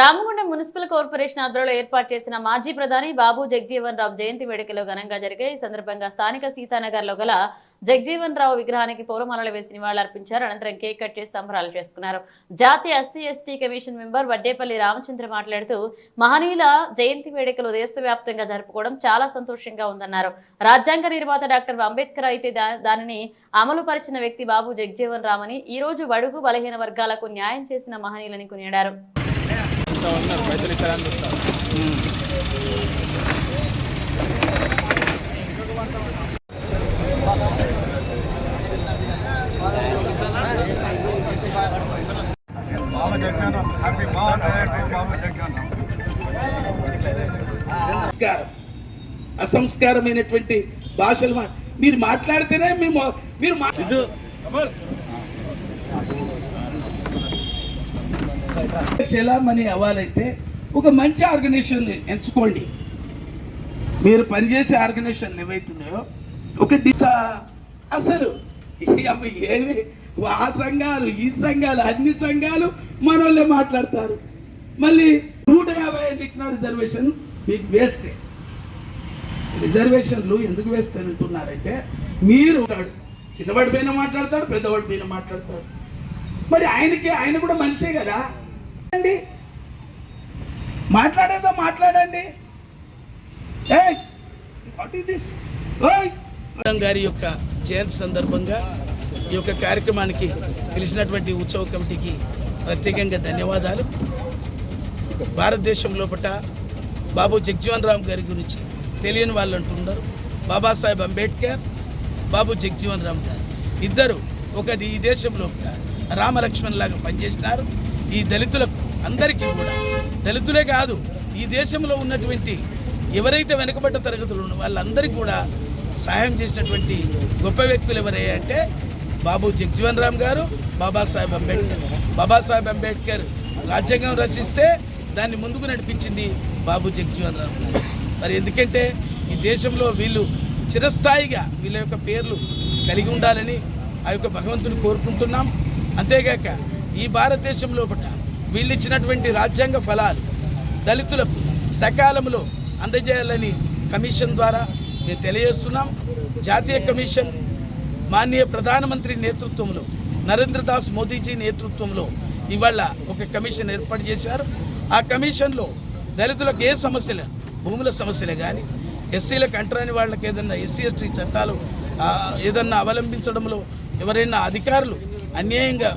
Ramagundam municipal corporation ఆధ్వర్యంలో ఏర్పాటు చేసిన మాజీ ప్రధాని బాబు జగ్జీవన్ రావు జయంతి వేడుకలు ఘనంగా జరిగాయి. ఈ సందర్భంగా స్థానిక సీతానగర్లో గల జగ్జీవన్ రావు విగ్రహానికి పూలమాలలు వేసి నివాళులర్పించారు. అనంతరం కేక్ కట్ చేసి సంబరాలు చేసుకున్నారు. జాతీయ SC ST commission member Vaddepalli Ramachandra మాట్లాడుతూ మహనీయుల జయంతి వేడుకలు దేశవ్యాప్తంగా జరుపుకోవడం చాలా సంతోషంగా ఉందన్నారు. రాజ్యాంగ నిర్మాత డాక్టర్ అంబేద్కర్ అయితే దానిని అమలు పరిచిన వ్యక్తి బాబు జగ్జీవన్ రామని ఈ రోజు బడుగు బలహీన వర్గాలకు న్యాయం చేసిన మహనీయులని కొనియాడారు. ఉన్నారు పైసలు బాబా హ్యాపీ బాబా సంస్కారం. అసంస్కారమైనటువంటి భాషలు మా- మీరు మాట్లాడితేనే మేము మీరు మా- చెలామణి అవ్వాలంటే ఒక మంచి ఆర్గనైజేషన్ ఎంచుకోండి. మీరు పనిచేసే ఆర్గనైజేషన్ ఏవైతున్నాయో ఒక డిత అసలు ఈ ఏమి ఆ సంఘాలు ఈ సంఘాలు అన్ని సంఘాలు మనోళ్ళే మాట్లాడతారు. మళ్ళీ నూట యాభై ఐదు ఇచ్చిన రిజర్వేషన్ మీకు వేస్టే. రిజర్వేషన్లు ఎందుకు వేస్ట్ అని అంటున్నారంటే మీరు చిన్నవాడి పైన మాట్లాడతాడు పెద్దవాడి పైన మాట్లాడతాడు మరి ఆయనకి ఆయన కూడా మనిషే కదా. మాట్లాడేదో మాట్లాడండి. గారి యొక్క జయంతి సందర్భంగా ఈ యొక్క కార్యక్రమానికి పిలిచినటువంటి ఉత్సవ కమిటీకి ప్రత్యేకంగా ధన్యవాదాలు. భారతదేశం లోపట బాబు జగ్జీవన్ రామ్ గారి గురించి తెలియని వాళ్ళు అంటున్నారు బాబాసాహెబ్ అంబేద్కర్ బాబు జగ్జీవన్ రామ్ గారు. ఇద్దరు ఒకది ఈ దేశంలో రామలక్ష్మణ్ లాగా పనిచేసినారు. ఈ దళితులకు అందరికీ కూడా. దళితులే కాదు ఈ దేశంలో ఉన్నటువంటి ఎవరైతే వెనుకబడ్డ తరగతులు ఉన్న వాళ్ళందరికీ కూడా సహాయం చేసినటువంటి గొప్ప వ్యక్తులు ఎవరయ్యా అంటే బాబు జగ్జీవన్ రామ్ గారు బాబాసాహెబ్ అంబేద్కర్. బాబాసాహెబ్ అంబేద్కర్ రాజ్యాంగం రచిస్తే దాన్ని ముందుకు నడిపించింది బాబు జగ్జీవన్ రామ్ గారు. మరి ఎందుకంటే ఈ దేశంలో వీళ్ళు చిరస్థాయిగా వీళ్ళ యొక్క పేర్లు కలిగి ఉండాలని ఆ యొక్క భగవంతుని కోరుకుంటున్నాం. అంతేగాక ఈ భారతదేశం లోపల వీళ్ళు ఇచ్చినటువంటి రాజ్యాంగ ఫలాలు దళితులకు సకాలంలో అందజేయాలని కమిషన్ ద్వారా మేము తెలియజేస్తున్నాం. జాతీయ కమిషన్ మాన్య ప్రధానమంత్రి నేతృత్వంలో నరేంద్ర దాస్ మోదీజీ నేతృత్వంలో ఇవాళ ఒక కమిషన్ ఏర్పాటు చేశారు. ఆ కమిషన్లో దళితులకు ఏ సమస్యలు భూముల సమస్యలే కానీ ఎస్సీలకు అంటరాని వాళ్ళకి ఏదన్నా ఎస్సీ ఎస్టీ చట్టాలు ఏదన్నా అవలంబించడంలో ఎవరైనా అధికారులు అన్యాయంగా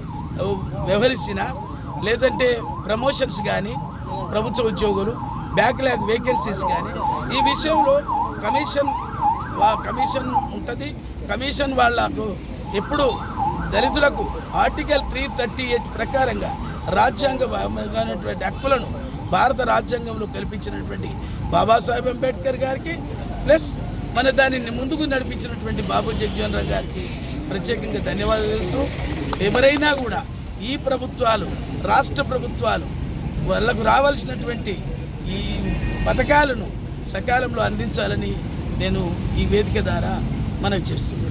వ్యవహరించినా లేదంటే ప్రమోషన్స్ కానీ ప్రభుత్వ ఉద్యోగులు బ్యాక్లాగ్ వేకెన్సీస్ కానీ ఈ విషయంలో కమిషన్ కమిషన్ ఉంటుంది. కమిషన్ వాళ్ళకు ఎప్పుడు దళితులకు ఆర్టికల్ త్రీ థర్టీ ఎయిట్ ప్రకారంగా రాజ్యాంగమైనటువంటి హక్కులను భారత రాజ్యాంగంలో కల్పించినటువంటి బాబాసాహెబ్ అంబేద్కర్ గారికి ప్లస్ మన దానిని ముందుకు నడిపించినటువంటి బాబు జగ్జీవన్ రావు గారికి ప్రత్యేకంగా ధన్యవాదాలు తెలుస్తూ ఎవరైనా కూడా ఈ ప్రభుత్వాలు రాష్ట్ర ప్రభుత్వాలు వాళ్ళకు రావాల్సినటువంటి ఈ పథకాలను సకాలంలో అందించాలని నేను ఈ వేదిక ద్వారా మనవి చేస్తున్నాను.